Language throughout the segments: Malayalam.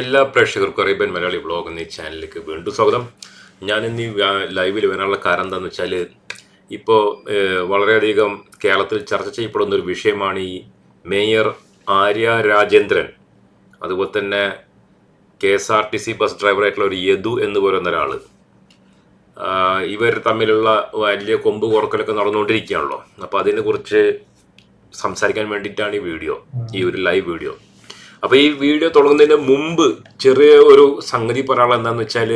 എല്ലാ പ്രേക്ഷകർക്കും അറേബ്യൻ മലയാളി വ്ളോഗ് എന്നീ ചാനലിലേക്ക് വീണ്ടും സ്വാഗതം. ഞാൻ ഇന്ന് ലൈവിൽ വരാനുള്ള കാരണം എന്താണെന്ന് വെച്ചാൽ ഇപ്പോൾ വളരെയധികം കേരളത്തിൽ ചർച്ച ചെയ്യപ്പെടുന്ന ഒരു വിഷയമാണ് ഈ മേയർ ആര്യ രാജേന്ദ്രൻ അതുപോലെ തന്നെ K S R T C bus ഡ്രൈവറായിട്ടുള്ള ഒരു യദു എന്ന് പറയുന്ന ഒരാൾ ഇവർ തമ്മിലുള്ള വലിയ കൊമ്പ് കുറക്കലൊക്കെ നടന്നുകൊണ്ടിരിക്കുകയാണല്ലോ. അപ്പോൾ അതിനെക്കുറിച്ച് സംസാരിക്കാൻ വേണ്ടിയിട്ടാണ് ഈ വീഡിയോ ഈ ഒരു ലൈവ് വീഡിയോ. അപ്പോൾ ഈ വീഡിയോ തുടങ്ങുന്നതിന് മുമ്പ് ചെറിയ ഒരു സംഗതി പറയാനുള്ള എന്താണെന്ന് വെച്ചാൽ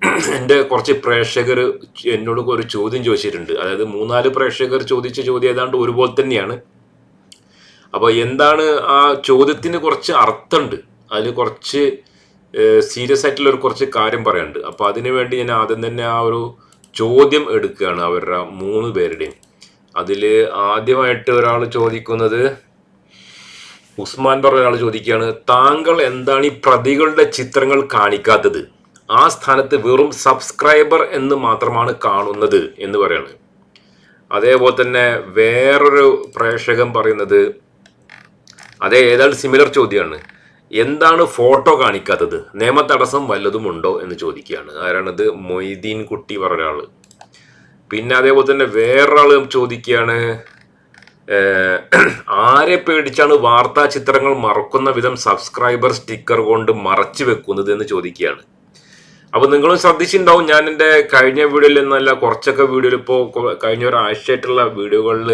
എന്റെ കുറച്ച് പ്രേക്ഷകർ എന്നോട് ഒരു ചോദ്യം ചോദിച്ചിട്ടുണ്ട്. അതായത് മൂന്നാൽ പ്രേക്ഷകർ ചോദിച്ച ചോദ്യം ഏതാണ്ട് ഒരുപോലെ തന്നെയാണ്. അപ്പോൾ എന്താണ് ആ ചോദ്യത്തിന് കുറച്ച് അർത്ഥമുണ്ട്. അതിൽ കുറച്ച് സീരിയസ് ആയിട്ടുള്ള ഒരു കുറച്ച് കാര്യം പറയാനുണ്ട്. അപ്പോൾ അതിനു വേണ്ടി ഞാൻ ആദ്യം തന്നെ ആ ഒരു ചോദ്യം എടുക്കുകയാണ് അവരുടെ മൂന്ന് പേരുടെയും. അതിൽ ആദ്യമായിട്ട് ഒരാൾ ചോദിക്കുന്നത് ഉസ്മാൻ പറഞ്ഞ ഒരാൾ ചോദിക്കുകയാണ് താങ്കൾ എന്താണ് ഈ പ്രതികളുടെ ചിത്രങ്ങൾ കാണിക്കാത്തത്? ആ സ്ഥാനത്ത് വെറും സബ്സ്ക്രൈബർ എന്ന് മാത്രമാണ് കാണുന്നത് എന്ന് പറയാണ്. അതേപോലെ തന്നെ വേറൊരു പ്രേക്ഷകൻ പറയുന്നത് അതേ ഏതാണ്ട് സിമിലർ ചോദ്യമാണ്. എന്താണ് ഫോട്ടോ കാണിക്കാത്തത്? നിയമ തടസ്സം വല്ലതും ഉണ്ടോ? എന്ന് ചോദിക്കുകയാണ്. ആരാണത്? മൊയ്തീൻ കുട്ടി പറഞ്ഞ ഒരാൾ പിന്നെ അതേപോലെ തന്നെ വേറൊരാൾ ചോദിക്കുകയാണ് ആരെ പേടിച്ചാണ് വാർത്താ ചിത്രങ്ങൾ മറക്കുന്ന വിധം സബ്സ്ക്രൈബർ സ്റ്റിക്കർ കൊണ്ട് മറച്ചു വെക്കുന്നത് എന്ന് ചോദിക്കുകയാണ്. അപ്പൊ നിങ്ങളും ശ്രദ്ധിച്ചിട്ടുണ്ടാവും ഞാൻ എന്റെ കഴിഞ്ഞ വീഡിയോയിൽ നിന്നല്ല കുറച്ചൊക്കെ വീഡിയോയിൽ ഇപ്പോൾ കഴിഞ്ഞ ഒരാഴ്ചയായിട്ടുള്ള വീഡിയോകളിൽ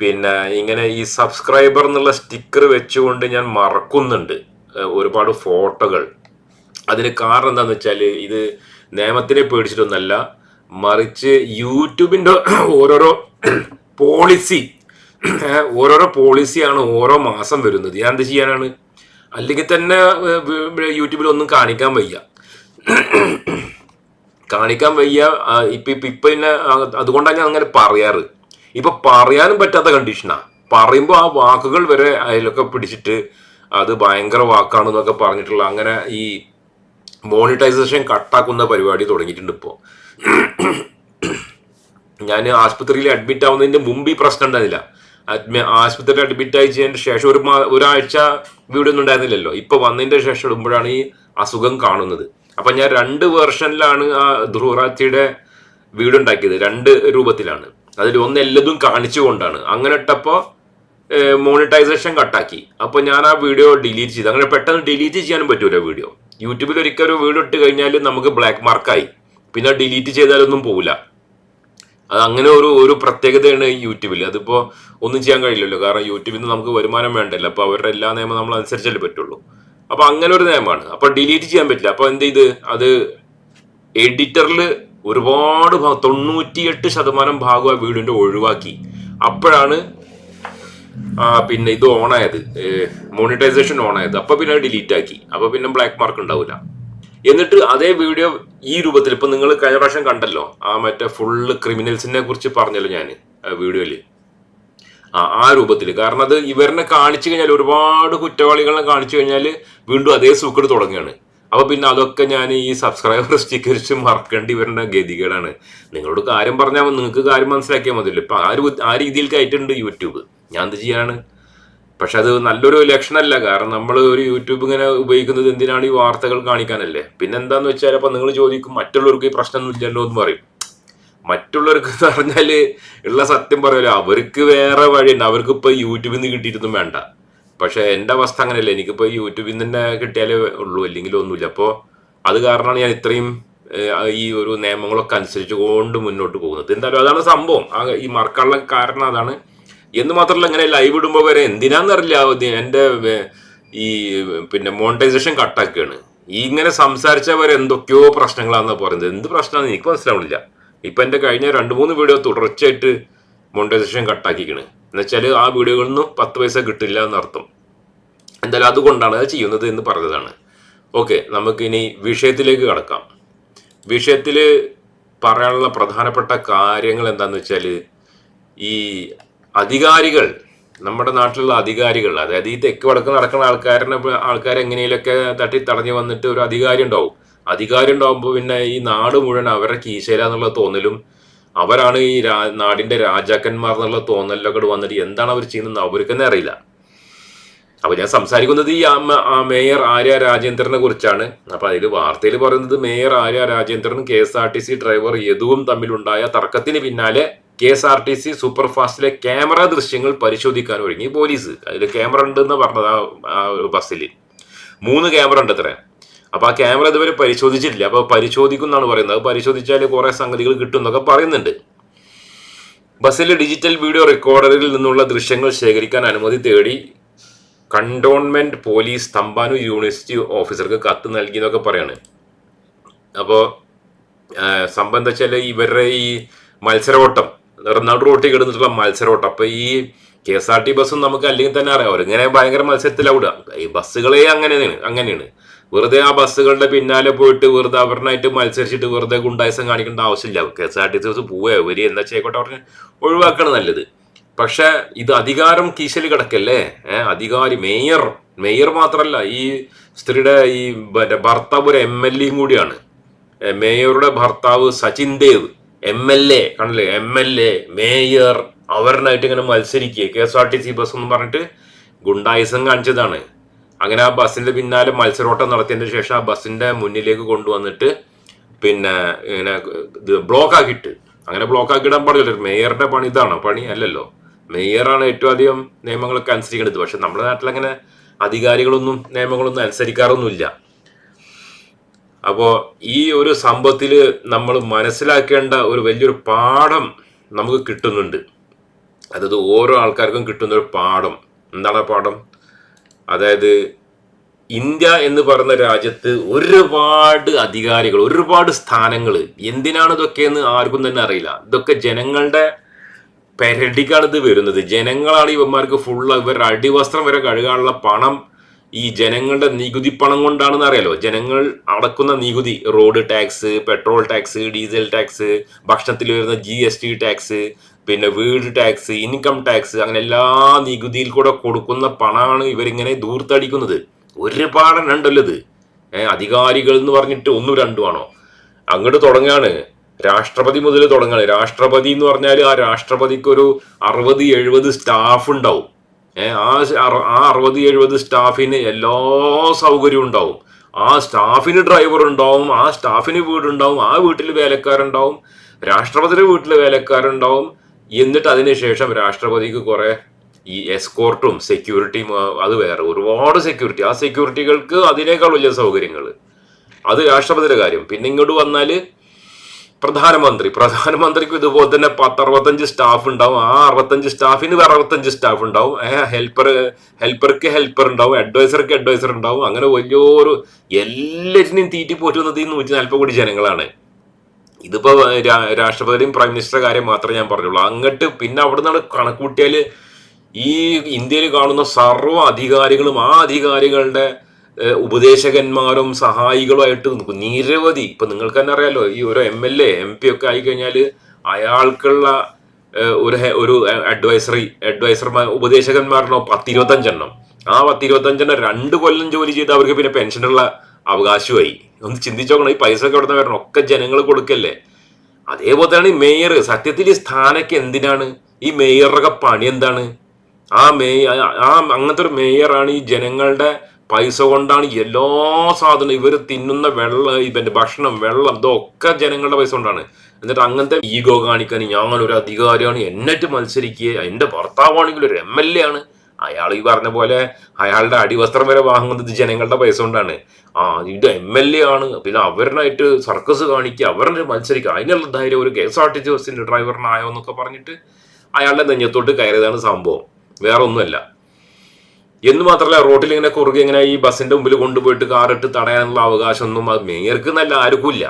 പിന്നെ ഇങ്ങനെ ഈ സബ്സ്ക്രൈബർ എന്നുള്ള സ്റ്റിക്കർ വെച്ചുകൊണ്ട് ഞാൻ മറക്കുന്നുണ്ട് ഒരുപാട് ഫോട്ടോകൾ. അതിന് കാരണം എന്താണെന്ന് വെച്ചാൽ ഇത് നിയമത്തിനെ പേടിച്ചിട്ടൊന്നല്ല മറിച്ച് യൂട്യൂബിന്റെ ഓരോരോ പോളിസി ഓരോരോ പോളിസിയാണ് ഓരോ മാസം വരുന്നത്. ഞാൻ എന്ത് ചെയ്യാനാണ്? അല്ലെങ്കിൽ തന്നെ യൂട്യൂബിൽ ഒന്നും കാണിക്കാൻ വയ്യ. കാണിക്കാൻ വയ്യ ഇപ്പൊ ഇപ്പൊ ഇപ്പൊ പിന്നെ അതുകൊണ്ടാണ് ഞാൻ അങ്ങനെ പറയാറ്. ഇപ്പൊ പറയാനും പറ്റാത്ത കണ്ടീഷനാ പറയുമ്പോൾ ആ വാക്കുകൾ വരെ അതിലൊക്കെ പിടിച്ചിട്ട് അത് ഭയങ്കര വാക്കാണെന്നൊക്കെ പറഞ്ഞിട്ടുള്ള അങ്ങനെ ഈ മോണിറ്റൈസേഷൻ കട്ടാക്കുന്ന പരിപാടി തുടങ്ങിയിട്ടുണ്ട് ഇപ്പോൾ ഞാൻ ആശുപത്രിയിൽ അഡ്മിറ്റ് ആവുന്നതിന്റെ മുമ്പ് ഈ പ്രശ്നം ഉണ്ടായിരുന്നില്ല. ആശുപത്രിയിൽ അഡ്മിറ്റ് ആയതിനു ശേഷം ഒരു ഒരാഴ്ച വീടൊന്നും ഉണ്ടായിരുന്നില്ലല്ലോ. ഇപ്പൊ വന്നതിന്റെ ശേഷം ഇടുമ്പോഴാണ് ഈ അസുഖം കാണുന്നത്. അപ്പൊ ഞാൻ രണ്ട് വേർഷനിലാണ് ആ ധ്രുവറാത്തിയുടെ വീടുണ്ടാക്കിയത് രണ്ട് രൂപത്തിലാണ്. അതിൽ ഒന്ന് എല്ലതും കാണിച്ചുകൊണ്ടാണ് അങ്ങനെ ഇട്ടപ്പോ മോണിറ്റൈസേഷൻ കട്ടാക്കി അപ്പൊ ഞാൻ ആ വീഡിയോ ഡിലീറ്റ് ചെയ്തു. അങ്ങനെ പെട്ടെന്ന് ഡിലീറ്റ് ചെയ്യാനും പറ്റൂല വീഡിയോ യൂട്യൂബിൽ ഒരിക്കൽ ഒരു വീഡിയോ ഇട്ട് കഴിഞ്ഞാൽ നമുക്ക് ബ്ലാക്ക് മാർക്കായി പിന്നെ ഡിലീറ്റ് ചെയ്താലൊന്നും പോവില്ല. അത് അങ്ങനെ ഒരു ഒരു പ്രത്യേകതയാണ് യൂട്യൂബിൽ അതിപ്പോ ഒന്നും ചെയ്യാൻ കഴിയില്ലല്ലോ. കാരണം യൂട്യൂബിൽ നിന്ന് നമുക്ക് വരുമാനം വേണ്ടല്ലോ. അപ്പോൾ അവരുടെ എല്ലാ നിയമം നമ്മൾ അനുസരിച്ചല്ലേ പറ്റുള്ളൂ. അപ്പോൾ അങ്ങനെ ഒരു നിയമമാണ്. അപ്പോൾ ഡിലീറ്റ് ചെയ്യാൻ പറ്റില്ല. അപ്പോൾ എന്ത് ചെയ്ത്? അത് എഡിറ്ററിൽ ഒരുപാട് തൊണ്ണൂറ്റിയെട്ട് ശതമാനം ഭാഗം ആ വീടിന്റെ ഒഴിവാക്കി. അപ്പോഴാണ് പിന്നെ ഇത് ഓണായത്. മോണിറ്റൈസേഷൻ ഓണായത്. അപ്പോൾ പിന്നെ ഡിലീറ്റ് ആക്കി അപ്പോൾ പിന്നെ ബ്ലാക്ക് മാർക്ക് ഉണ്ടാവില്ല എന്നിട്ട് അതേ വീഡിയോ ഈ രൂപത്തിൽ ഇപ്പൊ നിങ്ങൾ കഴിഞ്ഞ പ്രാവശ്യം കണ്ടല്ലോ ആ മറ്റേ ഫുള്ള് ക്രിമിനൽസിനെ കുറിച്ച് പറഞ്ഞല്ലോ ഞാൻ വീഡിയോയിൽ ആ ആ രൂപത്തിൽ കാരണം അത് ഇവരിനെ കാണിച്ചു കഴിഞ്ഞാൽ ഒരുപാട് കുറ്റവാളികളെ കാണിച്ചു കഴിഞ്ഞാൽ വീണ്ടും അതേ സൂക്കട് തുടങ്ങുകയാണ്. അപ്പൊ പിന്നെ അതൊക്കെ ഞാൻ ഈ സബ്സ്ക്രൈബർ സ്റ്റിക്കറിച്ച് മറക്കേണ്ടി വരേണ്ട ഗതികേടാണ്. നിങ്ങളോട് കാര്യം പറഞ്ഞാൽ നിങ്ങൾക്ക് കാര്യം മനസ്സിലാക്കിയാൽ മതിയല്ലോ. ഇപ്പൊ ആ ഒരു ആ രീതിയിൽ കയറ്റുണ്ട് യൂട്യൂബ് ഞാൻ എന്ത് ചെയ്യാനാണ്? പക്ഷെ അത് നല്ലൊരു ലക്ഷണമല്ല കാരണം നമ്മൾ ഒരു യൂട്യൂബ് ഇങ്ങനെ ഉപയോഗിക്കുന്നത് എന്തിനാണ് ഈ വാർത്തകൾ കാണിക്കാനല്ലേ? പിന്നെ എന്താന്ന് വെച്ചാൽ അപ്പൊ നിങ്ങൾ ചോദിക്കും മറ്റുള്ളവർക്ക് ഈ പ്രശ്നമൊന്നുമില്ലല്ലോ എന്ന് പറയും. മറ്റുള്ളവർക്ക് എന്ന് പറഞ്ഞാൽ ഉള്ള സത്യം പറയുമല്ലോ അവർക്ക് വേറെ വഴിയുണ്ട്. അവർക്ക് ഇപ്പൊ യൂട്യൂബിൽ നിന്ന് കിട്ടിയിട്ടൊന്നും വേണ്ട. പക്ഷെ എന്റെ അവസ്ഥ അങ്ങനെയല്ല. എനിക്കിപ്പോ യൂട്യൂബിൽ നിന്ന് തന്നെ കിട്ടിയാലേ ഉള്ളൂ അല്ലെങ്കിൽ ഒന്നുമില്ല. അപ്പോ അത് കാരണമാണ് ഞാൻ ഇത്രയും ഈ ഒരു നിയമങ്ങളൊക്കെ അനുസരിച്ച് കൊണ്ട് മുന്നോട്ട് പോകുന്നത്. എന്തായാലും അതാണ് സംഭവം. ഈ മറക്കാനുള്ള കാരണം അതാണ്. എന്ന് മാത്രമല്ല ഇങ്ങനെ ലൈവ് ഇടുമ്പോൾ വരെ എന്തിനാന്നറിയില്ല എന്റെ ഈ പിന്നെ മോണിറ്റൈസേഷൻ കട്ടാക്കുകയാണ് ഈ ഇങ്ങനെ സംസാരിച്ചവരെ എന്തൊക്കെയോ പ്രശ്നങ്ങളാന്ന് പറയുന്നത്. എന്ത് പ്രശ്നമാണെന്ന് എനിക്ക് മനസ്സിലാവുന്നില്ല ഇപ്പൊ എന്റെ കഴിഞ്ഞ രണ്ട് മൂന്ന് വീഡിയോ തുടർച്ചയായിട്ട് മോണിറ്റൈസേഷൻ കട്ടാക്കിക്കണ് എന്നുവെച്ചാൽ ആ വീഡിയോകളിൽ നിന്നും പത്ത് പൈസ കിട്ടില്ല എന്നർത്ഥം. എന്തായാലും അതുകൊണ്ടാണ് അത് ചെയ്യുന്നത് എന്ന് പറഞ്ഞതാണ്. ഓക്കെ നമുക്ക് ഇനി വിഷയത്തിലേക്ക് കടക്കാം. വിഷയത്തിൽ പറയാനുള്ള പ്രധാനപ്പെട്ട കാര്യങ്ങൾ എന്താന്ന് വെച്ചാൽ ഈ അധികാരികൾ നമ്മുടെ നാട്ടിലുള്ള അധികാരികൾ അതായത് ഈ തെക്ക് വടക്ക് നടക്കുന്ന ആൾക്കാരനെ ആൾക്കാർ എങ്ങനെയൊക്കെ തട്ടി തടഞ്ഞു വന്നിട്ട് ഒരു അധികാരി ഉണ്ടാവും. അധികാരി ഉണ്ടാവുമ്പോൾ പിന്നെ ഈ നാട് മുഴുവൻ അവരുടെ കീശയിലാന്നുള്ള തോന്നലും അവരാണ് ഈ രാ നാടിന്റെ രാജാക്കന്മാർ എന്നുള്ള തോന്നലൊക്കെ വന്നിട്ട് എന്താണ് അവർ ചെയ്യുന്നത് അവർക്ക് തന്നെ അറിയില്ല. അപ്പൊ ഞാൻ സംസാരിക്കുന്നത് ഈ മേയർ ആര്യ രാജേന്ദ്രനെ കുറിച്ചാണ്. അപ്പൊ അതിൽ വാർത്തയിൽ പറയുന്നത് mayor Arya രാജേന്ദ്രനും K S R T C driver യദുവും തമ്മിലുണ്ടായ തർക്കത്തിന് പിന്നാലെ K S R T C super ഫാസ്റ്റിലെ camera ദൃശ്യങ്ങൾ പരിശോധിക്കാൻ ഒരുങ്ങി പോലീസ്. അതിൽ ക്യാമറ ഉണ്ടെന്ന് പറഞ്ഞത് ആ- ബസ്സിൽ മൂന്ന് ക്യാമറ ഉണ്ട് അത്ര. അപ്പൊ ആ ക്യാമറ ഇതുവരെ പരിശോധിച്ചിട്ടില്ല. അപ്പൊ പരിശോധിക്കും എന്നാണ് പറയുന്നത്. പരിശോധിച്ചാൽ കുറെ സംഗതികൾ കിട്ടും എന്നൊക്കെ പറയുന്നുണ്ട്. ബസ്സിലെ ഡിജിറ്റൽ വീഡിയോ റെക്കോർഡറിൽ നിന്നുള്ള ദൃശ്യങ്ങൾ ശേഖരിക്കാൻ അനുമതി തേടി കണ്ടോൺമെന്റ് പോലീസ് തമ്പാനു യൂണിവേഴ്സിറ്റി ഓഫീസർക്ക് കത്ത് നൽകി എന്നൊക്കെ പറയാണ്. അപ്പോൾ സംബന്ധിച്ചാൽ ഇവരുടെ ഈ മത്സരോട്ടം നടു റോട്ടിൽ കിടന്നിട്ടുള്ള മത്സരോട്ടം. അപ്പൊ ഈ കെ എസ് ആർ ടി ബസ്സും നമുക്ക് അല്ലെങ്കിൽ തന്നെ അറിയാം. അവരിങ്ങനെ ഭയങ്കര മത്സരത്തിലാവിടുക ഈ ബസ്സുകളെ അങ്ങനെയാണ് അങ്ങനെയാണ്. വെറുതെ ആ ബസ്സുകളുടെ പിന്നാലെ പോയിട്ട് വെറുതെ അവരിനായിട്ട് മത്സരിച്ചിട്ട് വെറുതെ ഗുണ്ടായസം കാണിക്കേണ്ട ആവശ്യമില്ല. K S R T C bus പോവേ വരി എന്താ ചെയ്യട്ടെ അവർക്ക് ഒഴിവാക്കണം നല്ലത്. പക്ഷെ ഇത് അധികാരം കീശയിൽ കിടക്കല്ലേ? ഏഹ് അധികാരി മേയർ മേയർ മാത്രമല്ല ഈ സ്ത്രീയുടെ ഈ ഭർത്താവ് ഒരു എം എൽ എയും കൂടിയാണ്. മേയറുടെ ഭർത്താവ് Sachin Dev. M L A കണ്ടില്ലേ? എം എൽ എ മേയർ അവരനായിട്ട് ഇങ്ങനെ മത്സരിക്കുക. K S R T C bus എന്ന് പറഞ്ഞിട്ട് ഗുണ്ടായുസം കാണിച്ചതാണ്. അങ്ങനെ ആ ബസ്സിന്റെ പിന്നാലെ മത്സരോട്ടം നടത്തിയതിന് ശേഷം ആ ബസ്സിന്റെ മുന്നിലേക്ക് കൊണ്ടുവന്നിട്ട് പിന്നെ ഇങ്ങനെ ബ്ലോക്ക് ആക്കിയിട്ട്. അങ്ങനെ ബ്ലോക്ക് ആക്കിയിടാൻ പാടില്ല മേയറുടെ പണി ഇതാണോ. പണി അല്ലല്ലോ. മേയറാണ് ഏറ്റവും അധികം നിയമങ്ങളൊക്കെ അനുസരിക്കേണ്ടത്. പക്ഷെ നമ്മുടെ നാട്ടിൽ അങ്ങനെ അധികാരികളൊന്നും നിയമങ്ങളൊന്നും അനുസരിക്കാറൊന്നുമില്ല. അപ്പോൾ ഈ ഒരു സംഭവത്തിൽ നമ്മൾ മനസ്സിലാക്കേണ്ട ഒരു വലിയൊരു പാഠം നമുക്ക് കിട്ടുന്നുണ്ട്. അതായത് ഓരോ ആൾക്കാർക്കും കിട്ടുന്ന ഒരു പാഠം. എന്താണ് ആ പാഠം? അതായത് ഇന്ത്യ എന്ന് പറയുന്ന രാജ്യത്ത് ഒരുപാട് അധികാരികൾ ഒരുപാട് സ്ഥാനങ്ങൾ. എന്തിനാണ് ഇതൊക്കെ എന്ന് ആർക്കും തന്നെ അറിയില്ല. ഇതൊക്കെ ജനങ്ങളുടെ പെരടിക്കാണ് ഇത് വരുന്നത്. ജനങ്ങളാണ് ഇവന്മാർക്ക് ഫുള്ള് ഇവരുടെ അടിവസ്ത്രം വരെ കഴുകാനുള്ള പണം ഈ ജനങ്ങളുടെ നികുതി പണം കൊണ്ടാണെന്ന് അറിയാലോ? ജനങ്ങൾ അടക്കുന്ന നികുതി road tax petrol tax diesel tax ഭക്ഷണത്തിൽ വരുന്ന ജി എസ് ടി ടാക്സ് പിന്നെ വീട് ടാക്സ് ഇൻകം ടാക്സ് അങ്ങനെ എല്ലാ നികുതിയിൽ കൂടെ കൊടുക്കുന്ന പണമാണ് ഇവരിങ്ങനെ ദൂർത്തടിക്കുന്നത്. ഒരുപാട് ഉണ്ടല്ലോ ഇത്. അധികാരികൾ എന്ന് പറഞ്ഞിട്ട് ഒന്നും രണ്ടുമാണോ അങ്ങോട്ട് തുടങ്ങാണ്. രാഷ്ട്രപതി മുതൽ തുടങ്ങാണ്. രാഷ്ട്രപതി എന്ന് പറഞ്ഞാൽ ആ രാഷ്ട്രപതിക്ക് ഒരു അറുപത് എഴുപത് സ്റ്റാഫ് ഉണ്ടാവും. ആ ആ അറുപത് എഴുപത് സ്റ്റാഫിന് എല്ലാ സൗകര്യവും ഉണ്ടാവും. ആ സ്റ്റാഫിന് ഡ്രൈവർ ഉണ്ടാവും ആ സ്റ്റാഫിന് വീടുണ്ടാവും ആ വീട്ടിൽ വേലക്കാരുണ്ടാവും രാഷ്ട്രപതിയുടെ വീട്ടിൽ വേലക്കാരുണ്ടാവും. എന്നിട്ട് അതിനുശേഷം രാഷ്ട്രപതിക്ക് കുറെ ഈ എസ്കോർട്ടും സെക്യൂരിറ്റിയും അത് വേറെ. ഒരുപാട് സെക്യൂരിറ്റി ആ സെക്യൂരിറ്റികൾക്ക് അതിനേക്കാൾ വലിയ സൗകര്യങ്ങൾ അത് രാഷ്ട്രപതിയുടെ കാര്യം. പിന്നെ ഇങ്ങോട്ട് വന്നാൽ പ്രധാനമന്ത്രി പ്രധാനമന്ത്രിക്ക് ഇതുപോലെ തന്നെ പത്ത് അറുപത്തഞ്ച് സ്റ്റാഫ് ഉണ്ടാവും. ആ അറുപത്തഞ്ച് സ്റ്റാഫിന് വേറെ അറുപത്തഞ്ച് സ്റ്റാഫ് ഉണ്ടാവും. ഹെൽപ്പർ ഹെൽപ്പർക്ക് ഹെൽപ്പർ ഉണ്ടാവും. അഡ്വൈസർക്ക് അഡ്വൈസർ ഉണ്ടാവും. അങ്ങനെ വലിയൊരു എല്ലാറ്റിനെയും തീറ്റി പോറ്റുന്നത് ഈ നൂറ്റി നാൽപ്പത് കോടി ജനങ്ങളാണ്. ഇതിപ്പോ രാഷ്ട്രപതിയും പ്രൈം മിനിസ്റ്റർ കാര്യം മാത്രമേ ഞാൻ പറഞ്ഞുള്ളൂ. അങ്ങോട്ട് പിന്നെ അവിടെ നിന്നാണ് കണക്കൂട്ടിയാൽ ഈ ഇന്ത്യയിൽ കാണുന്ന സർവ അധികാരികളും ആ അധികാരികളുടെ ഉപദേശകന്മാരും സഹായികളുമായിട്ട് നിൽക്കും. നിരവധി ഇപ്പൊ നിങ്ങൾക്ക് തന്നെ അറിയാലോ ഈ ഒരു M L A M P ഒക്കെ ആയിക്കഴിഞ്ഞാൽ അയാൾക്കുള്ള ഒരു ഒരു അഡ്വൈസറി അഡ്വൈസർമാർ ഉപദേശകന്മാരുടെ പത്തിരുപത്തഞ്ചെണ്ണം. ആ പത്തിരുപത്തഞ്ചെണ്ണം രണ്ട് കൊല്ലം ജോലി ചെയ്ത് അവർക്ക് പിന്നെ പെൻഷനുള്ള അവകാശമായി. ഒന്ന് ചിന്തിച്ചു നോക്കണം ഈ പൈസ ഒക്കെ എവിടെ വരണം ഒക്കെ ജനങ്ങൾ കൊടുക്കല്ലേ? അതേപോലെ തന്നെ ഈ മേയർ സത്യത്തിൽ ഈ സ്ഥാനൊക്കെ എന്തിനാണ്? ഈ മേയറുടെ പണി എന്താണ്? ആ മേയ ആ അങ്ങനത്തെ ഒരു മേയറാണ് ഈ ജനങ്ങളുടെ പൈസ കൊണ്ടാണ് എല്ലാ സാധനവും ഇവർ തിന്നുന്ന വെള്ളം ഇവന്റെ ഭക്ഷണം വെള്ളം ഇതൊക്കെ ജനങ്ങളുടെ പൈസ കൊണ്ടാണ്. എന്നിട്ട് അങ്ങനത്തെ ഈഗോ കാണിക്കാൻ ഞാൻ ഒരു അധികാരിയാണ്. എന്നിട്ട് മത്സരിക്കുക. എന്റെ ഭർത്താവാണെങ്കിൽ ഒരു എം എൽ എ ആണ്. അയാൾ ഈ പറഞ്ഞ പോലെ അയാളുടെ അടിവസ്ത്രം വരെ വാങ്ങുന്നത് ജനങ്ങളുടെ പൈസ കൊണ്ടാണ്. ആ ഇത് എം എൽ എ ആണ്. പിന്നെ അവരിനായിട്ട് സർക്കസ് കാണിക്കുക. അവരുടെ മത്സരിക്കുക. അതിനുള്ള ധൈര്യം ഒരു K S R T C ബസ്സിന്റെ ഡ്രൈവറിനായോ എന്നൊക്കെ പറഞ്ഞിട്ട് അയാളുടെ നെഞ്ഞത്തോട്ട് കയറിയതാണ് സംഭവം. വേറെ ഒന്നുമല്ല എന്ന് മാത്രമല്ല റോട്ടിൽ ഇങ്ങനെ കുറുകെ ഇങ്ങനെ ഈ ബസ്സിന്റെ മുമ്പിൽ കൊണ്ടുപോയിട്ട് കാറിട്ട് തടയാനുള്ള അവകാശമൊന്നും അത് മേയർക്ക് നല്ല ആർക്കും ഇല്ല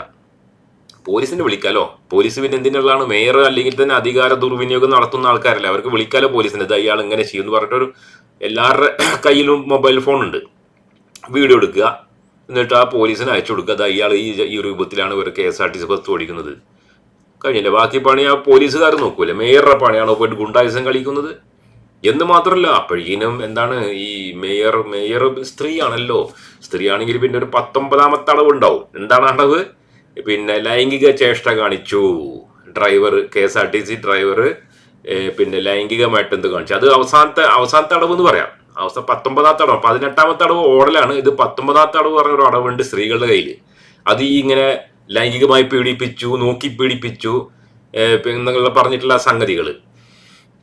പോലീസിനെ വിളിക്കാലോ? പോലീസ് പിന്നെ എന്തിനുള്ളതാണ്? മേയർ അല്ലെങ്കിൽ തന്നെ അധികാര ദുർവിനിയോഗം നടത്തുന്ന ആൾക്കാരല്ലേ? അവർക്ക് വിളിക്കാലോ പോലീസിനെ? ഇത് അയാൾ ഇങ്ങനെ ചെയ്യുമെന്ന് പറഞ്ഞിട്ടൊരു എല്ലാവരുടെ കയ്യിലും മൊബൈൽ ഫോൺ ഉണ്ട്. വീഡിയോ എടുക്കുക. എന്നിട്ട് ആ പോലീസിന് അയച്ചു കൊടുക്കുക. അത് അയാൾ ഈ ഈ രൂപത്തിലാണ് ഇവർ K S R T C bus ഓടിക്കുന്നത്. കഴിഞ്ഞില്ലേ? ബാക്കി പണി ആ പോലീസുകാർ നോക്കൂല്ലേ മേയറുടെ പണിയാണോ? പോയിട്ട് ഗുണ്ടായുസം കളിക്കുന്നത്? എന്ന് മാത്രമല്ല അപ്പോഴീനും എന്താണ് ഈ മേയർ മേയർ സ്ത്രീയാണല്ലോ. സ്ത്രീയാണെങ്കിൽ പിന്നെ ഒരു പത്തൊമ്പതാമത്തെ അളവ് ഉണ്ടാവും എന്താണ് അളവ് പിന്നെ ലൈംഗിക ചേഷ്ട കാണിച്ചു. Driver K S R T C driver പിന്നെ ലൈംഗികമായിട്ട് എന്ത് കാണിച്ചു? അത് അവസാനത്തെ അവസാനത്തെ അളവ് എന്ന് പറയാം. അവസാന പത്തൊമ്പതാമത്തെ അടവ്. പതിനെട്ടാമത്തെ അടവ് ഓടലാണ്. ഇത് പത്തൊമ്പതാമത്തെ അടവ് പറഞ്ഞ ഒരു അടവുണ്ട് സ്ത്രീകളുടെ കയ്യിൽ അത് ഈ ഇങ്ങനെ ലൈംഗികമായി പീഡിപ്പിച്ചു നോക്കി പീഡിപ്പിച്ചു എന്നുള്ള പറഞ്ഞിട്ടുള്ള സംഗതികൾ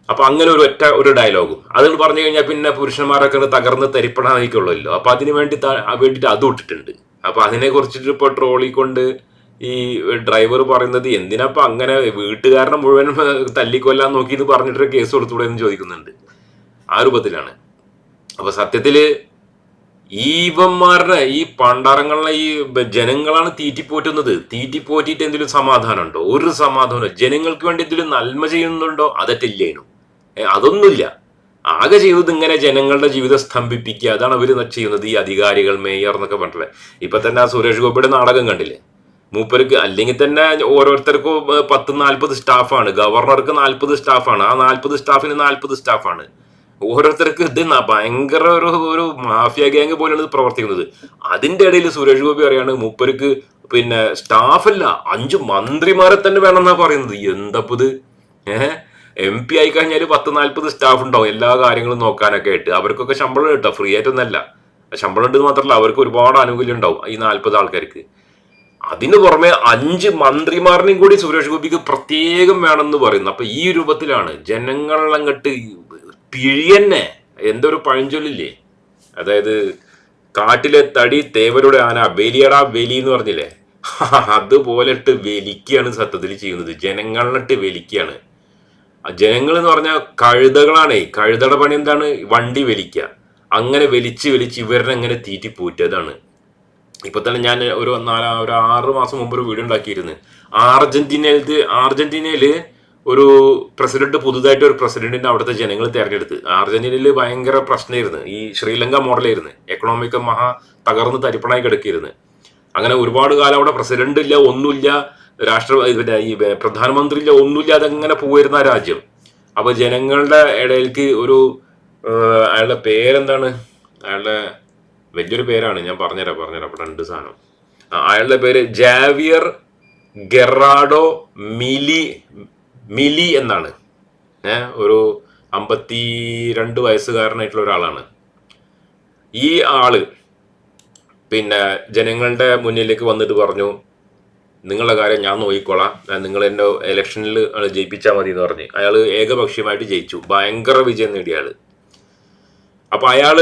അപ്പൊ അങ്ങനെ ഒരു ഒറ്റ ഒരു ഡയലോഗും അത് പറഞ്ഞു കഴിഞ്ഞാൽ പിന്നെ പുരുഷന്മാരൊക്കെ തകർന്ന് തരിപ്പണായിക്കുള്ളല്ലോ അപ്പൊ അതിനു വേണ്ടി വേണ്ടിയിട്ട് അതും ഇട്ടിട്ടുണ്ട്. അപ്പൊ അതിനെ കുറിച്ചിട്ട് ഇപ്പൊ ട്രോളിക്കൊണ്ട് ഈ ഡ്രൈവർ പറയുന്നത് എന്തിനാ അങ്ങനെ വീട്ടുകാരനെ മുഴുവൻ തല്ലിക്കൊല്ലാൻ നോക്കി എന്ന് പറഞ്ഞിട്ടൊരു കേസ് കൊടുത്തൂടെ എന്ന് ചോദിക്കുന്നുണ്ട്. ആ രൂപത്തിലാണ്. അപ്പൊ സത്യത്തിൽ ഈവന്മാരുടെ ഈ പണ്ടാരങ്ങളിലെ ഈ ജനങ്ങളാണ് തീറ്റിപ്പോറ്റുന്നത്. തീറ്റിപ്പോറ്റിട്ട് എന്തെങ്കിലും സമാധാനം ഉണ്ടോ ഒരു സമാധാനം ജനങ്ങൾക്ക് വേണ്ടി എന്തെങ്കിലും നന്മ ചെയ്യുന്നുണ്ടോ? അതറ്റില്ലേനു അതൊന്നുമില്ല. ആകെ ചെയ്തത് ഇങ്ങനെ ജനങ്ങളുടെ ജീവിതം സ്തംഭിപ്പിക്കുക. അതാണ് അവർ ചെയ്യുന്നത് ഈ അധികാരികൾ മേയർ എന്നൊക്കെ പറഞ്ഞിട്ടുള്ളത്. ഇപ്പൊ തന്നെ ആ സുരേഷ് ഗോപിയുടെ നാടകം കണ്ടില്ലേ? മൂപ്പർക്ക് അല്ലെങ്കിൽ തന്നെ ഓരോരുത്തർക്കും പത്ത് നാൽപ്പത് സ്റ്റാഫാണ്. ഗവർണർക്ക് നാൽപ്പത് സ്റ്റാഫാണ്. ആ നാൽപ്പത് സ്റ്റാഫിന് നാൽപ്പത് സ്റ്റാഫാണ്. ഓരോരുത്തർക്ക് ഇത് ഭയങ്കര ഒരു ഒരു മാഫിയ ഗ്യാങ് പോലെയാണ് ഇത് പ്രവർത്തിക്കുന്നത്. അതിന്റെ ഇടയിൽ സുരേഷ് ഗോപി പറയാണ് മൂപ്പർക്ക് പിന്നെ സ്റ്റാഫല്ല അഞ്ച് മന്ത്രിമാരെ തന്നെ വേണമെന്നാ പറയുന്നത്. എന്തപ്പത്? ഏഹ്? എം പി ആയി കഴിഞ്ഞാൽ പത്ത് നാൽപ്പത് സ്റ്റാഫ് ഉണ്ടാവും. എല്ലാ കാര്യങ്ങളും നോക്കാനൊക്കെ ആയിട്ട്. അവർക്കൊക്കെ ശമ്പളം കിട്ടും. ഫ്രീ ആയിട്ടൊന്നല്ല. ശമ്പളം ഉണ്ടെന്ന് മാത്രമല്ല അവർക്ക് ഒരുപാട് ആനുകൂല്യം ഉണ്ടാവും ഈ നാൽപ്പത് ആൾക്കാർക്ക്. അതിന് പുറമെ അഞ്ച് മന്ത്രിമാരിനെയും കൂടി സുരേഷ് ഗോപിക്ക് പ്രത്യേകം വേണമെന്ന് പറയുന്നു. അപ്പൊ ഈ രൂപത്തിലാണ് ജനങ്ങളങ്ങട്ട് പിഴിയന്നെ. എന്തൊരു പഴഞ്ചൊല്ലില്ലേ? അതായത് കാട്ടിലെ തടി തേവരുടെ ആന ബലിയടാ ബലി എന്ന് പറഞ്ഞില്ലേ? അതുപോലെ ഇട്ട് വലിക്കുകയാണ് സത്യത്തിൽ ചെയ്യുന്നത്. ജനങ്ങളിട്ട് വലിക്കുകയാണ് ജനങ്ങൾ എന്ന് പറഞ്ഞാൽ കഴുതകളാണേ കഴുതയുടെ പണി എന്താണ്? വണ്ടി വലിക്കുക. അങ്ങനെ വലിച്ച് വലിച്ച് ഇവരുടെ അങ്ങനെ തീറ്റി പൂറ്റതാണ് ഇപ്പൊ തന്നെ ഞാൻ ഒരു നാലാ ഒരു ആറ് മാസം മുമ്പ് ഒരു വീഡിയോ ഉണ്ടാക്കിയിരുന്നു. അർജന്റീനയിൽ അർജന്റീനയിൽ ഒരു പ്രസിഡന്റ് പുതുതായിട്ട് ഒരു പ്രസിഡന്റിനെ അവിടുത്തെ ജനങ്ങൾ തെരഞ്ഞെടുത്ത്. അർജന്റീനയിൽ ഭയങ്കര പ്രശ്നമായിരുന്നു. ഈ ശ്രീലങ്ക മോഡലായിരുന്നു. എക്കണോമിക് മഹാ തകർന്ന് തരിപ്പണായി കിടക്കിയിരുന്നു അങ്ങനെ ഒരുപാട് കാലം അവിടെ പ്രസിഡന്റ് ഇല്ല ഒന്നുമില്ല. രാഷ്ട്ര പിന്നെ ഈ പ്രധാനമന്ത്രി ഒന്നുമില്ലാതെ അങ്ങനെ പോയിരുന്ന രാജ്യം. അപ്പൊ ജനങ്ങളുടെ ഇടയിലേക്ക് ഒരു അയാളുടെ പേരെന്താണ്? അയാളുടെ വലിയൊരു പേരാണ് ഞാൻ പറഞ്ഞുതരാം പറഞ്ഞുതരാം അപ്പൊ രണ്ട് സാധനം. അയാളുടെ പേര് ജാവിയർ ഗെറാഡോ മിലി മിലി എന്നാണ്. ഏഹ് ഒരു അമ്പത്തി രണ്ട് വയസ്സുകാരനായിട്ടുള്ള ഒരാളാണ്. ഈ ആൾ പിന്നെ ജനങ്ങളുടെ മുന്നിലേക്ക് വന്നിട്ട് പറഞ്ഞു നിങ്ങളുടെ കാര്യം ഞാൻ നോക്കിക്കോളാം. നിങ്ങൾ എന്നെ ഇലക്ഷനിൽ ജയിപ്പിച്ചാൽ മതി എന്ന് പറഞ്ഞ്. അയാൾ ഏകപക്ഷീയമായിട്ട് ജയിച്ചു. ഭയങ്കര വിജയം നേടിയ ആൾ. അപ്പൊ അയാൾ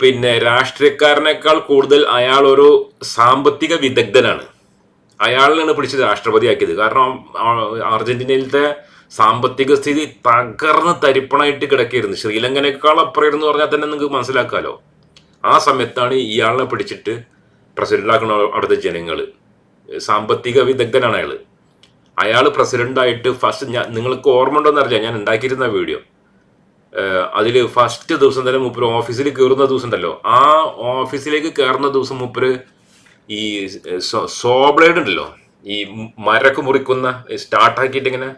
പിന്നെ രാഷ്ട്രീയക്കാരനേക്കാൾ കൂടുതൽ അയാൾ ഒരു സാമ്പത്തിക വിദഗ്ധനാണ്. അയാളിനാണ് പിടിച്ചത് രാഷ്ട്രപതിയാക്കിയത്. കാരണം അർജന്റീനയിലത്തെ സാമ്പത്തിക സ്ഥിതി തകർന്ന് തരിപ്പണായിട്ട് കിടക്കുകയായിരുന്നു ശ്രീലങ്കനേക്കാൾ അപ്പുറമായിരുന്നു പറഞ്ഞാൽ തന്നെ നിങ്ങൾക്ക് മനസ്സിലാക്കാമല്ലോ ആ സമയത്താണ് ഇയാളിനെ പിടിച്ചിട്ട് പ്രസിഡന്റാക്കണ അവിടുത്തെ ജനങ്ങൾ സാമ്പത്തിക വിദഗ്ധനാണ് അയാൾ അയാൾ പ്രസിഡന്റായിട്ട് ഫസ്റ്റ് ഞാൻ നിങ്ങൾക്ക് ഓർമ്മ ഉണ്ടോന്ന് അറിയില്ല ഞാൻ ഉണ്ടാക്കിയിരുന്ന വീഡിയോ. അതിൽ ഫസ്റ്റ് ദിവസം തന്നെ മൂപ്പര് ഓഫീസിൽ കയറുന്ന ദിവസം ഉണ്ടല്ലോ. ആ ഓഫീസിലേക്ക് കയറുന്ന ദിവസം മൂപ്പര് ഈ സോ- സോ ബ്ലേഡ് ഉണ്ടല്ലോ. ഈ മരക്ക് മുറിക്കുന്ന സ്റ്റാർട്ടാക്കിയിട്ട് ഇങ്ങനെ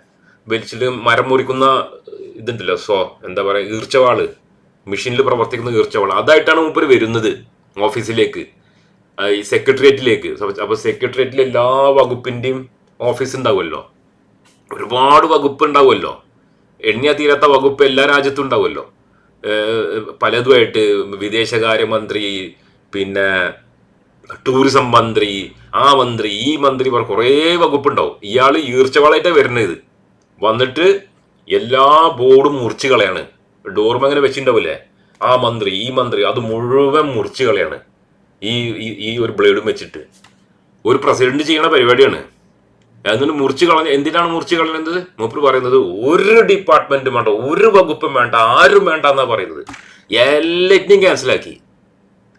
വലിച്ചിട്ട് മരം മുറിക്കുന്ന ഇതുണ്ടല്ലോ. സോ എന്താ പറയുക ഈർച്ചവാൾ. മെഷീനിൽ പ്രവർത്തിക്കുന്ന ഈർച്ചവാൾ. അതായിട്ടാണ് മൂപ്പര് വരുന്നത് ഓഫീസിലേക്ക്. ഈ സെക്രട്ടേറിയറ്റിലേക്ക് അപ്പൊ സെക്രട്ടേറിയറ്റിൽ എല്ലാ വകുപ്പിന്റെയും ഓഫീസ് ഉണ്ടാവുമല്ലോ. ഒരുപാട് വകുപ്പ് ഉണ്ടാവുമല്ലോ. എണ്ണിയ തീരാത്ത വകുപ്പ് എല്ലാ രാജ്യത്തും ഉണ്ടാവുമല്ലോ. പലതുമായിട്ട് വിദേശകാര്യമന്ത്രി പിന്നെ ടൂറിസം മന്ത്രി ആ മന്ത്രി ഈ മന്ത്രി പറഞ്ഞ കുറേ വകുപ്പുണ്ടാവും. ഇയാൾ ഈർച്ചവളായിട്ടാണ് വരുന്നത്. വന്നിട്ട് എല്ലാ ബോർഡും മുറിച്ച് കളയാണ്. ഡോർമങ്ങനെ വെച്ചിട്ടുണ്ടാവില്ലേ? ആ മന്ത്രി ഈ മന്ത്രി അത് മുഴുവൻ മുറിച്ച് കളയാണ്. ഈ ഈ- ഒരു ബ്ലേഡും വെച്ചിട്ട്. ഒരു പ്രസിഡന്റ് ചെയ്യണ പരിപാടിയാണ്. എന്നിട്ട് മുറിച്ച് കളഞ്ഞ എന്തിനാണ് മുറിച്ച് കളയുന്നത് മൂപ്പർ പറയുന്നത് ഒരു ഡിപ്പാർട്ട്മെന്റും വേണ്ട ഒരു വകുപ്പും വേണ്ട ആരും വേണ്ട എന്നാ പറയുന്നത്. എല്ലാറ്റിനെയും ക്യാൻസലാക്കി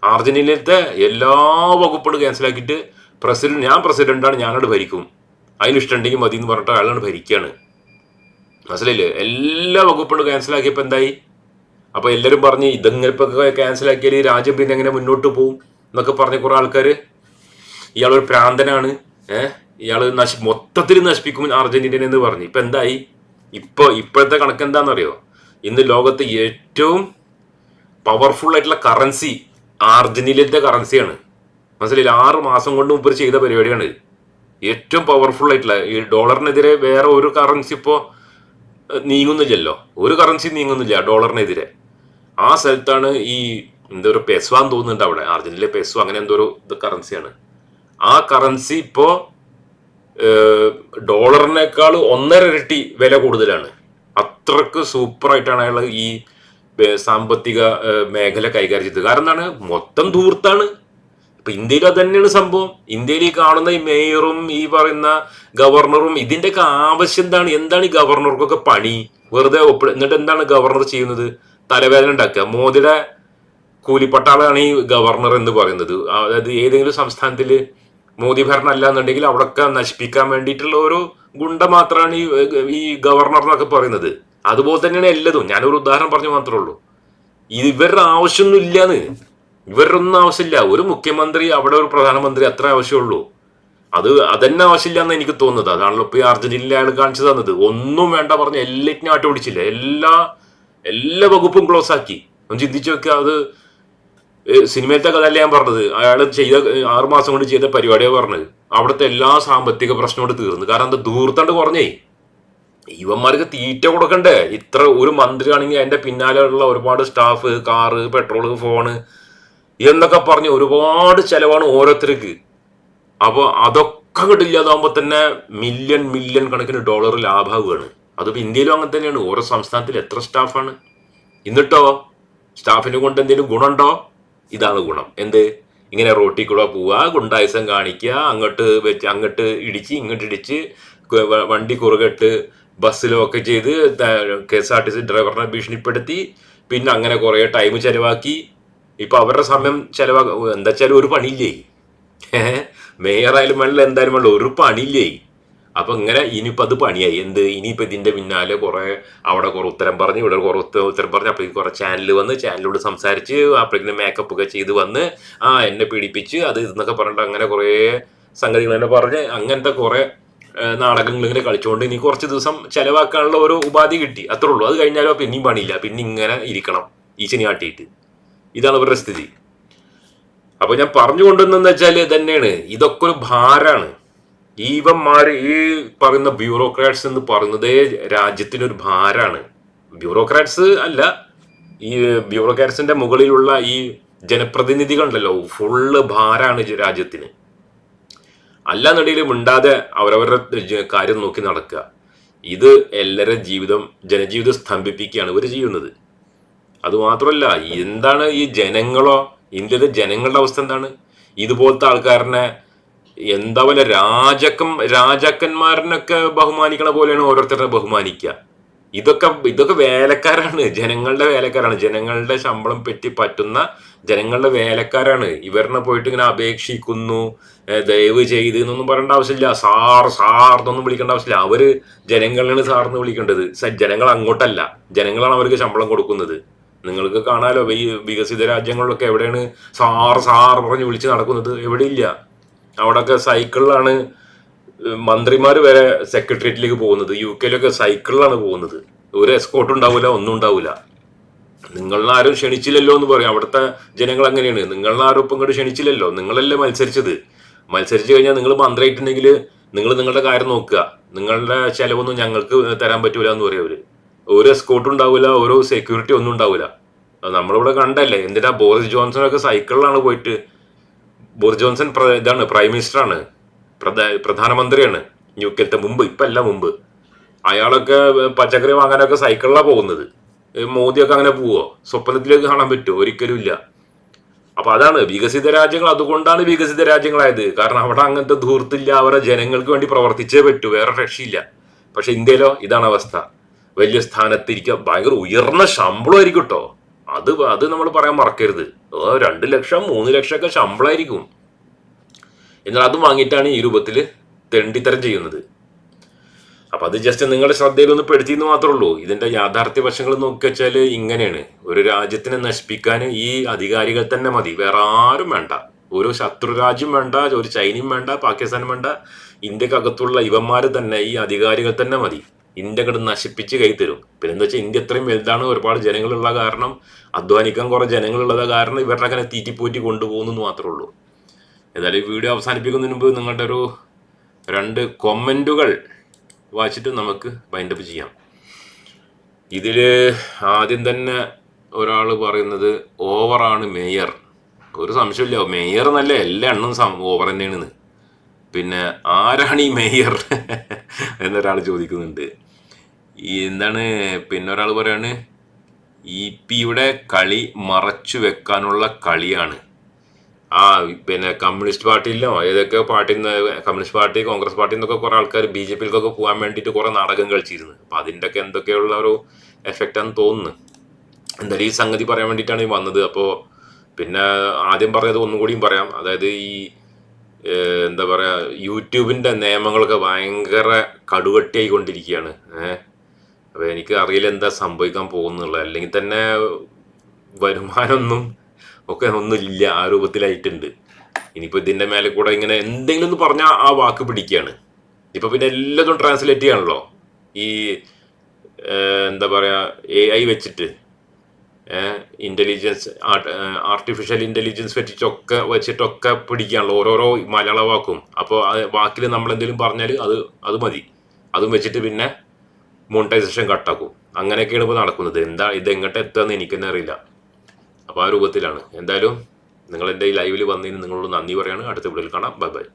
അർജന്റീനയിലത്തെ എല്ലാ വകുപ്പുകളും ക്യാൻസലാക്കിയിട്ട് പ്രസിഡന്റ് ഞാൻ പ്രസിഡന്റാണ് ഞാനോട് ഭരിക്കും. അതിന് ഇഷ്ടമുണ്ടെങ്കിൽ മതി എന്ന് പറഞ്ഞിട്ട് അയാളാണ് ഭരിക്കുകയാണ് മനസ്സിലായില്ലേ? എല്ലാ വകുപ്പുകളും ക്യാൻസലാക്കിയപ്പോൾ എന്തായി? അപ്പൊ എല്ലാവരും പറഞ്ഞ് ഇതെങ്ങനെ ഇപ്പൊ ക്യാൻസലാക്കിയാൽ രാജ്യം പിന്നെ എങ്ങനെ മുന്നോട്ട് പോകും? എന്നൊക്കെ പറഞ്ഞ കുറെ ആൾക്കാർ ഇയാളൊരു പ്രാന്തനാണ്. ഏഹ് ഇയാൾ നശി മൊത്തത്തിൽ നശിപ്പിക്കും അർജന്റീന എന്ന് പറഞ്ഞു. ഇപ്പൊ എന്തായി? ഇപ്പൊ ഇപ്പോഴത്തെ കണക്ക് എന്താണെന്നറിയോ? ഇന്ന് ലോകത്ത് ഏറ്റവും പവർഫുൾ ആയിട്ടുള്ള കറൻസി അർജന്റീനയിലത്തെ കറൻസിയാണ് മനസ്സിലായില്ല? ആറ് മാസം കൊണ്ട് മുമ്പ് ചെയ്ത പരിപാടിയാണ്. ഏറ്റവും പവർഫുൾ ആയിട്ടുള്ള ഈ ഡോളറിനെതിരെ വേറെ ഒരു കറൻസി ഇപ്പോ നീങ്ങുന്നില്ലല്ലോ. ഒരു കറൻസി നീങ്ങുന്നില്ല ഡോളറിനെതിരെ. ആ സ്ഥലത്താണ് ഈ എന്തോ ഒരു പെസ്വാന്ന് തോന്നുന്നുണ്ട് അവിടെ. അർജന്റീനയിലെ പെസോ അങ്ങനെ എന്തോ ഒരു ഇത് കറൻസിയാണ് ആ കറൻസി ഇപ്പോ ഡോളറിനേക്കാൾ ഒന്നര ഇരട്ടി വില കൂടുതലാണ്. അത്രയ്ക്ക് സൂപ്പറായിട്ടാണ് അയാൾ ഈ സാമ്പത്തിക മേഖല കൈകാര്യം ചെയ്തത്. കാരണം എന്താണ്? മൊത്തം ധൂർത്താണ്. ഇപ്പൊ ഇന്ത്യയിൽ അത് തന്നെയാണ് സംഭവം. ഇന്ത്യയിൽ ഈ കാണുന്ന ഈ മേയറും ഈ പറയുന്ന ഗവർണറും ഇതിന്റെയൊക്കെ ആവശ്യം എന്താണ്? എന്താണ് ഈ ഗവർണർക്കൊക്കെ പണി? വെറുതെ ഒപ്പിട എന്നിട്ട് എന്താണ് ഗവർണർ ചെയ്യുന്നത്? തലവേദന ഉണ്ടാക്കുക. മോദിയുടെ കൂലിപ്പട്ടാളാണ് ഈ ഗവർണർ എന്ന് പറയുന്നത്. അതായത് ഏതെങ്കിലും സംസ്ഥാനത്തിൽ മോദി ഭരണം അല്ല എന്നുണ്ടെങ്കിൽ അവിടെയൊക്കെ നശിപ്പിക്കാൻ വേണ്ടിയിട്ടുള്ള ഒരു ഗുണ്ട മാത്രമാണ് ഈ ഈ ഗവർണർ എന്നൊക്കെ പറയുന്നത്. അതുപോലെ തന്നെയാണ് എല്ലതും. ഞാനൊരു ഉദാഹരണം പറഞ്ഞു മാത്രമേ ഉള്ളൂ. ഇവരുടെ ആവശ്യമൊന്നും ഇല്ലാന്ന്. ഇവരുടെ ഒന്നും ആവശ്യമില്ല. ഒരു മുഖ്യമന്ത്രി അവിടെ ഒരു പ്രധാനമന്ത്രി അത്ര ആവശ്യമുള്ളൂ. അത് അതന്നെ ആവശ്യമില്ല എന്ന് എനിക്ക് തോന്നുന്നത്. അതാണല്ലോ ഇപ്പൊ ഈ അയാൾ കാണിച്ചു തന്നത്. ഒന്നും വേണ്ട പറഞ്ഞ എല്ലാറ്റിനും ആട്ടി പിടിച്ചില്ല എല്ലാ എല്ലാ വകുപ്പും ക്ലോസ് ആക്കി. ഒന്ന് ചിന്തിച്ചു നോക്കുക അത് സിനിമയിലത്തെ കഥയല്ല ഞാൻ പറഞ്ഞത്. അയാൾ ചെയ്ത ആറുമാസം മാസം കൊണ്ട് ചെയ്ത പരിപാടിയാണ് പറഞ്ഞത്. അവിടുത്തെ എല്ലാ സാമ്പത്തിക പ്രശ്നവും കൊണ്ട് തീർന്നു. കാരണം എന്താ ദൂർത്തണ്ട് കുറഞ്ഞേ. ഇവന്മാർക്ക് തീറ്റ കൊടുക്കണ്ടേ? ഇത്ര ഒരു മന്ത്രി ആണെങ്കിൽ അതിന്റെ പിന്നാലെ ഉള്ള ഒരുപാട് സ്റ്റാഫ് കാറ് പെട്രോൾ ഫോണ് എന്നൊക്കെ പറഞ്ഞ് ഒരുപാട് ചെലവാണ് ഓരോരുത്തർക്ക്. അപ്പൊ അതൊക്കെ കിട്ടില്ലാതാവുമ്പോ തന്നെ മില്യൺ മില്യൺ കണക്കിന് ഡോളർ ലാഭമാവുകയാണ് അതിപ്പോ ഇന്ത്യയിലും അങ്ങനെ തന്നെയാണ്. ഓരോ സംസ്ഥാനത്തിൽ എത്ര സ്റ്റാഫാണ് എന്നിട്ടോ? സ്റ്റാഫിനെ കൊണ്ട് എന്തെങ്കിലും ഗുണമുണ്ടോ? ഇതാണ് ഗുണം. എന്ത്? ഇങ്ങനെ റോട്ടിൽ കൂടെ പോവുക ഗുണ്ടായുസം കാണിക്കുക അങ്ങോട്ട് വെച്ച് അങ്ങോട്ട് ഇടിച്ച് ഇങ്ങോട്ട് ഇടിച്ച് വണ്ടി കുറുകെട്ട് ബസ്സിലൊക്കെ ചെയ്ത് K S R T C ഡ്രൈവറിനെ ഭീഷണിപ്പെടുത്തി പിന്നെ അങ്ങനെ കുറേ ടൈം ചിലവാക്കി. ഇപ്പൊ അവരുടെ സമയം ചെലവാ എന്താ വെച്ചാൽ ഒരു പണിയില്ലേ? മേയറായാലും വേണ്ട എന്തായാലും വേണ്ട ഒരു പണിയില്ലേ? അപ്പൊ ഇങ്ങനെ ഇനിയിപ്പോ അത് പണിയായി. എന്ത്? ഇനിയിപ്പോ ഇതിന്റെ പിന്നാലെ കുറെ അവിടെ കുറെ ഉത്തരം പറഞ്ഞ് ഇവിടെ കുറെ ഉത്ത- ഉത്തരം പറഞ്ഞ് അപ്പൊ കുറെ ചാനൽ വന്ന് ചാനലിലൂടെ സംസാരിച്ച് അപ്പോഴേക്കും മേക്കപ്പ് ഒക്കെ ചെയ്ത് വന്ന് ആ എന്നെ പീഡിപ്പിച്ച് അത് ഇതെന്നൊക്കെ പറഞ്ഞിട്ട് അങ്ങനെ കുറേ സംഗതികൾ തന്നെ പറഞ്ഞ് അങ്ങനത്തെ കുറേ നാടകങ്ങൾ ഇങ്ങനെ കളിച്ചുകൊണ്ട് ഇനി കുറച്ച് ദിവസം ചെലവാക്കാനുള്ള ഒരു ഉപാധി കിട്ടി. അത്രേ ഉള്ളൂ. അത് കഴിഞ്ഞാലോ പിന്നെയും പണിയില്ല. പിന്നെ ഇങ്ങനെ ഇരിക്കണം ഈ ശനി ആട്ടിയിട്ട്. ഇതാണ് ഇവരുടെ സ്ഥിതി. അപ്പൊ ഞാൻ പറഞ്ഞു കൊണ്ടുവന്നെന്ന് വെച്ചാൽ തന്നെയാണ് ഇതൊക്കെ ഒരു ഭാരാണ്. ഈ ഇവന്മാര് ഈ പറയുന്ന ബ്യൂറോക്രാറ്റ്സ് എന്ന് പറയുന്നതേ രാജ്യത്തിനൊരു ഭാരമാണ്. ബ്യൂറോക്രാറ്റ്സ് അല്ല ഈ ബ്യൂറോക്രാറ്റ്സിന്റെ മുകളിലുള്ള ഈ ജനപ്രതിനിധികളുണ്ടല്ലോ ഫുള്ള് ഭാരമാണ് രാജ്യത്തിന്. അല്ലാന്നുണ്ടെങ്കിൽ മിണ്ടാതെ അവരവരുടെ കാര്യം നോക്കി നടക്കുക. ഇത് എല്ലാവരുടെ ജീവിതം ജനജീവിതം സ്തംഭിപ്പിക്കുകയാണ് ഇവർ ചെയ്യുന്നത്. അതുമാത്രമല്ല എന്താണ് ഈ ജനങ്ങളോ ഇന്ത്യയിലെ ജനങ്ങളുടെ അവസ്ഥ എന്താണ്? ഇതുപോലത്തെ ആൾക്കാരനെ എന്താ പോലെ രാജക്കം രാജാക്കന്മാരനൊക്കെ ബഹുമാനിക്കണ പോലെയാണ് ഓരോരുത്തരെ ബഹുമാനിക്കുക ഇതൊക്കെ ഇതൊക്കെ വേലക്കാരാണ് ജനങ്ങളുടെ വേലക്കാരാണ്. ജനങ്ങളുടെ ശമ്പളം പെറ്റി പറ്റുന്ന ജനങ്ങളുടെ വേലക്കാരാണ്. ഇവരിനെ പോയിട്ട് ഇങ്ങനെ അപേക്ഷിക്കുന്നു ദയവ് ചെയ്ത് എന്നൊന്നും പറയേണ്ട ആവശ്യമില്ല. സാർ സാർ എന്നൊന്നും വിളിക്കേണ്ട ആവശ്യമില്ല. അവർ ജനങ്ങളാണ് സാർ എന്ന് വിളിക്കേണ്ടത് ജനങ്ങൾ അങ്ങോട്ടല്ല. ജനങ്ങളാണ് അവർക്ക് ശമ്പളം കൊടുക്കുന്നത്. നിങ്ങൾക്ക് കാണാലോ ഈ വികസിത രാജ്യങ്ങളിലൊക്കെ എവിടെയാണ് സാർ സാർ പറഞ്ഞ് വിളിച്ച് നടക്കുന്നത്? എവിടെയില്ല. അവിടെയൊക്കെ സൈക്കിളിലാണ് മന്ത്രിമാർ വരെ സെക്രട്ടേറിയറ്റിലേക്ക് പോകുന്നത്. യു കെയിലൊക്കെ സൈക്കിളിലാണ് പോകുന്നത്. ഒരു എസ്കോട്ട് ഉണ്ടാവില്ല ഒന്നും ഉണ്ടാവില്ല നിങ്ങളെ ആരും ക്ഷണിച്ചില്ലല്ലോ എന്ന് പറയും. അവിടുത്തെ ജനങ്ങൾ അങ്ങനെയാണ്. നിങ്ങളെ ആരും ഇപ്പം ഇങ്ങോട്ട് ക്ഷണിച്ചില്ലല്ലോ. നിങ്ങളല്ലേ മത്സരിച്ചത്. മത്സരിച്ച് കഴിഞ്ഞാൽ നിങ്ങൾ മന്ത്രിയായിട്ടുണ്ടെങ്കിൽ നിങ്ങൾ നിങ്ങളുടെ കാര്യം നോക്കുക. നിങ്ങളുടെ ചിലവൊന്നും ഞങ്ങൾക്ക് തരാൻ പറ്റൂല എന്ന് പറയും അവർ. ഒരു എസ്കോട്ട് ഉണ്ടാവില്ല ഓരോ സെക്യൂരിറ്റി ഒന്നും ഉണ്ടാവില്ല നമ്മളിവിടെ കണ്ടല്ലേ. എന്തിനാ ബോറിസ് ജോൺസൺ ഒക്കെ സൈക്കിളിലാണ് പോയിട്ട് ബോറിസ് ജോൺസൺ ഇതാണ് പ്രൈം മിനിസ്റ്റർ ആണ് പ്രധാനമന്ത്രിയാണ്. യു കെത്തെ മുമ്പ് ഇപ്പം അല്ല മുമ്പ്. അയാളൊക്കെ പച്ചക്കറി വാങ്ങാനൊക്കെ സൈക്കിളിലാണ് പോകുന്നത്. മോദിയൊക്കെ അങ്ങനെ പോവോ? സ്വപ്നത്തിലേക്ക് കാണാൻ പറ്റുമോ ഒരിക്കലും ഇല്ല അപ്പൊ അതാണ് വികസിത രാജ്യങ്ങൾ അതുകൊണ്ടാണ് വികസിത രാജ്യങ്ങളായത്. കാരണം അവിടെ അങ്ങനത്തെ ധൂർത്തില്ല അവരെ ജനങ്ങൾക്ക് വേണ്ടി പ്രവർത്തിച്ചേ പറ്റൂ വേറെ രക്ഷയില്ല. പക്ഷെ ഇന്ത്യയിലോ ഇതാണ് അവസ്ഥ. വലിയ സ്ഥാനത്തിരിക്കുക ഭയങ്കര ഉയർന്ന ശമ്പളമായിരിക്കും കേട്ടോ അത് അത് നമ്മൾ പറയാൻ മറക്കരുത്. രണ്ട് ലക്ഷം മൂന്ന് ലക്ഷമൊക്കെ ശമ്പളമായിരിക്കും എന്നാൽ അത് വാങ്ങിയിട്ടാണ് ഈ രൂപത്തിൽ തെണ്ടിത്തരം ചെയ്യുന്നത്. അപ്പം അത് ജസ്റ്റ് നിങ്ങളുടെ ശ്രദ്ധയിൽ ഒന്ന് പെടുത്തിയെന്ന് മാത്രമേ ഉള്ളൂ. ഇതിന്റെ യാഥാർത്ഥ്യ വശങ്ങൾ നോക്കി വെച്ചാൽ ഇങ്ങനെയാണ്. ഒരു രാജ്യത്തിനെ നശിപ്പിക്കാൻ ഈ അധികാരികൾ തന്നെ മതി. വേറെ ആരും വേണ്ട. ഒരു ശത്രു രാജ്യം വേണ്ട ഒരു ചൈനയും വേണ്ട പാകിസ്ഥാനും വേണ്ട. ഇന്ത്യക്കകത്തുള്ള ഇവന്മാർ തന്നെ ഈ അധികാരികൾ തന്നെ മതി. ഇന്ത്യ കണ്ട് നശിപ്പിച്ച് കൈ തരും. പിന്നെ എന്താ വെച്ചാൽ ഇന്ത്യ ഇത്രയും വലുതാണ് ഒരുപാട് ജനങ്ങളുള്ള കാരണം അധ്വാനിക്കാൻ കുറെ ജനങ്ങളുള്ളത് കാരണം ഇവരുടെ അങ്ങനെ തീറ്റിപ്പോറ്റി കൊണ്ടുപോകുന്നു മാത്രമേ ഉള്ളൂ. ഏതായാലും ഈ വീഡിയോ അവസാനിപ്പിക്കുന്നതിന് മുമ്പ് നിങ്ങളുടെ ഒരു രണ്ട് കൊമന്റുകൾ വായിച്ചിട്ട് നമുക്ക് വൈൻഡപ്പ് ചെയ്യാം. ഇതിൽ ആദ്യം തന്നെ ഒരാൾ പറയുന്നത് ഓവറാണ് മേയർ. ഒരു സംശയമില്ല മേയർ എന്നല്ല എല്ലാ എണ്ണും ഓവർ തന്നെയാണ് പിന്നെ ആരാണ് ഈ മേയർ? എന്നൊരാൾ ചോദിക്കുന്നുണ്ട്. എന്താണ് പിന്നെ ഒരാൾ പറയാണ് ഇ പിയുടെ കളി മറച്ചു വെക്കാനുള്ള കളിയാണ്. ആ പിന്നെ കമ്മ്യൂണിസ്റ്റ് പാർട്ടിയിലോ ഏതൊക്കെ നിന്ന് കമ്മ്യൂണിസ്റ്റ് പാർട്ടി കോൺഗ്രസ് പാർട്ടിയിൽ നിന്നൊക്കെ കുറെ ആൾക്കാർ ബി ജെ പിയിലേക്കൊക്കെ പോകാൻ വേണ്ടിയിട്ട് കുറെ നാടകം കളിച്ചിരുന്നു. അപ്പൊ അതിന്റെ ഒക്കെ എന്തൊക്കെയുള്ള ഒരു എഫക്റ്റ് ആണെന്ന് തോന്നുന്നു. എന്തായാലും ഈ സംഗതി പറയാൻ വേണ്ടിയിട്ടാണ് ഈ വന്നത്. അപ്പോൾ പിന്നെ ആദ്യം പറഞ്ഞത് ഒന്നും കൂടിയും പറയാം. അതായത് ഈ എന്താ പറയാ യൂട്യൂബിന്റെ നിയമങ്ങളൊക്കെ ഭയങ്കര കടുകട്ടിയായിക്കൊണ്ടിരിക്കുകയാണ് ഏഹ് അപ്പൊ എനിക്ക് അറിയില്ല എന്താ സംഭവിക്കാൻ പോകുന്നുള്ളത്. അല്ലെങ്കിൽ തന്നെ വരുമാനമൊന്നും ഒക്കെ ഒന്നും ഇല്ല ആ രൂപത്തിലായിട്ടുണ്ട്. ഇനിയിപ്പോ ഇതിന്റെ മേലെ കൂടെ ഇങ്ങനെ എന്തെങ്കിലും ഒന്ന് പറഞ്ഞാൽ ആ വാക്ക് പിടിക്കുകയാണ് ഇപ്പൊ പിന്നെ എല്ലാതും ട്രാൻസ്ലേറ്റ് ചെയ്യാണല്ലോ. ഈ എന്താ പറയാ എ ഐ വെച്ചിട്ട് ഇന്റലിജൻസ് ആർട്ടിഫിഷ്യൽ ഇന്റലിജൻസ് വെച്ചിട്ടൊക്കെ വെച്ചിട്ടൊക്കെ പിടിക്കുകയാണല്ലോ ഓരോരോ മലയാള വാക്കും. അപ്പോൾ വാക്കിൽ നമ്മൾ എന്തെങ്കിലും പറഞ്ഞാൽ അത് അത് മതി. അതും വെച്ചിട്ട് പിന്നെ മോണിറ്റൈസേഷൻ കട്ടാക്കും അങ്ങനെയൊക്കെയാണ് ഇപ്പോൾ നടക്കുന്നത്. എന്താ ഇത് എങ്ങോട്ട് എത്തുകയെന്ന് എനിക്ക് തന്നെ അറിയില്ല. അപ്പോൾ ആ രൂപത്തിലാണ്. എന്തായാലും ഈ ലൈവിൽ വന്നതിന് നിങ്ങളോട് നന്ദി പറയാണ്. അടുത്ത വീഡിയോയിൽ കാണാം. Bye bye